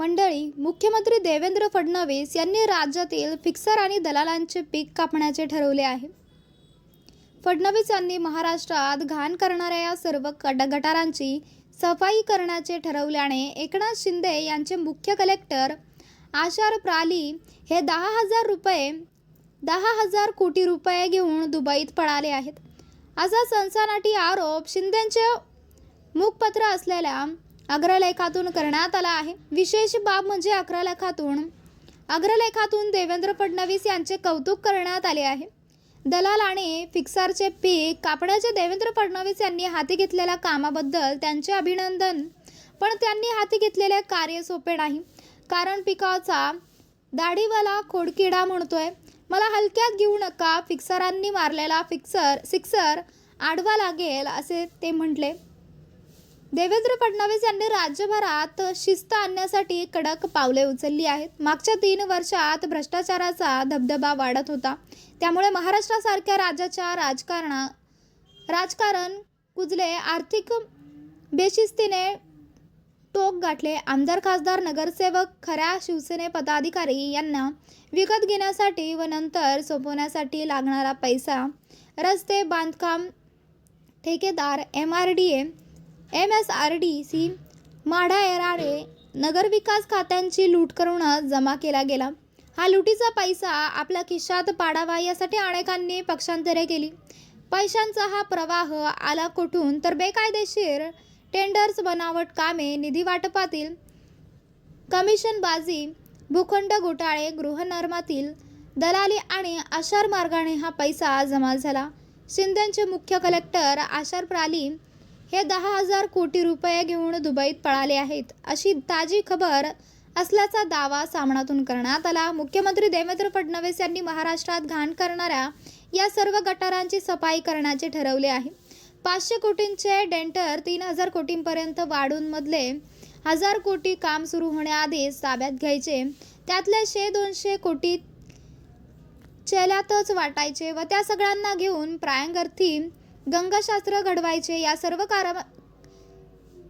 मंडळी मुख्यमंत्री देवेंद्र फडणवीस यांनी राज्यातील फिक्सर आणि दलालांचे पीक कापण्याचे ठरवले आहे. फडणवीस यांनी महाराष्ट्रात घाण करणाऱ्या या सर्व गट गटारांची सफाई करण्याचे ठरवल्याने एकनाथ शिंदे यांचे मुख्य कलेक्टर आशार प्राली हे दहा हजार रुपये दहा हजार कोटी रुपये घेऊन दुबईत पळाले आहेत. असा सनसनाटी आरोप शिंदेचे मुखपत्र असलेल्या अग्रलेखातून करण्यात आला आहे. विशेष बाब म्हणजे अग्रलेखातून अग्रलेखातून देवेंद्र फडणवीस यांचे कौतुक करण्यात आले आहे. दलाल आणि फिक्सरचे पीक कापण्याचे देवेंद्र फडणवीस यांनी हाती घेतलेल्या कामाबद्दल त्यांचे अभिनंदन. पण त्यांनी हाती घेतलेले कार्य सोपे नाही. कारण पिकाचा दाढीवाला खोडकिडा म्हणतोय. मला हलक्यात घेऊ नका फिक्सरांनी मारलेला फिक्सर सिक्सर आडवा लागेल असे ते म्हटले. देवेंद्र फडणवीस यांनी राज्यभरात शिस्त आणण्यासाठी कडक पावले उचलली आहेत. मागच्या तीन वर्षात भ्रष्टाचाराचा धबधबा वाढत होता. त्यामुळे महाराष्ट्रासारख्या राज्याच्या राजकारणा राजकारण कुजले आर्थिक बेशिस्तीने टोक गाठले. आमदार खासदार नगरसेवक खऱ्या शिवसेने पदाधिकारी यांना विकत घेण्यासाठी व नंतर सोपवण्यासाठी लागणारा पैसा रस्ते बांधकाम ठेकेदार M R D A M S R D C Madha एरारे नगरविकास खात्यांची लूट करूनच जमा केला गेला. हा लुटीचा पैसा आपल्या खिशात पाडावा यासाठी अनेकांनी पक्षांतरे केली. पैशांचा हा प्रवाह आला कुठून तर बेकायदेशीर टेंडर्स बनावट कामे निधी वाटपातील कमिशनबाजी भूखंड घोटाळे गृहनिर्मातील दलाली आणि आशार मार्गाने हा पैसा जमा झाला. शिंदेचे मुख्य कलेक्टर आशार प्राली हे दहा हजार कोटी रुपये घेऊन दुबईत पळाले आहेत. अशी ताजी खबर असल्याचा दावा सामनातून करण्यात आला. मुख्यमंत्री देवेंद्र फडणवीस यांनी महाराष्ट्रात घाण करणाऱ्या या सर्व गटारांची सफाई करण्याचे ठरवले आहे. पाचशे कोटींचे डेंटर तीन हजार कोटींपर्यंत वाढून मधले हजार कोटी काम सुरू होण्याआधीच ताब्यात घ्यायचे. त्यातले शे दोनशे कोटी चेल्यातच वाटायचे व त्या सगळ्यांना घेऊन प्रायंगर्थी गंगाशास्त्र घडवायचे या सर्व कार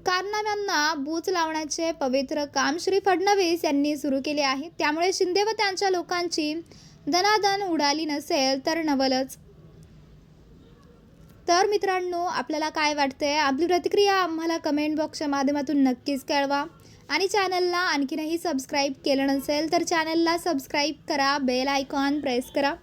कारनाम्यांना बूच लावण्याचे पवित्र काम श्री फडणवीस यांनी सुरू केले आहे. त्यामुळे शिंदे व त्यांच्या लोकांची दनादन उडाली नसेल तर नवलच. तर मित्रांनो आपल्याला काय वाटतंय? आपली प्रतिक्रिया आम्हाला कमेंट बॉक्सच्या माध्यमातून नक्कीच कळवा. आणि चॅनलला आणखीनही सबस्क्राईब केलं नसेल तर चॅनलला सबस्क्राईब करा बेल आयकॉन प्रेस करा.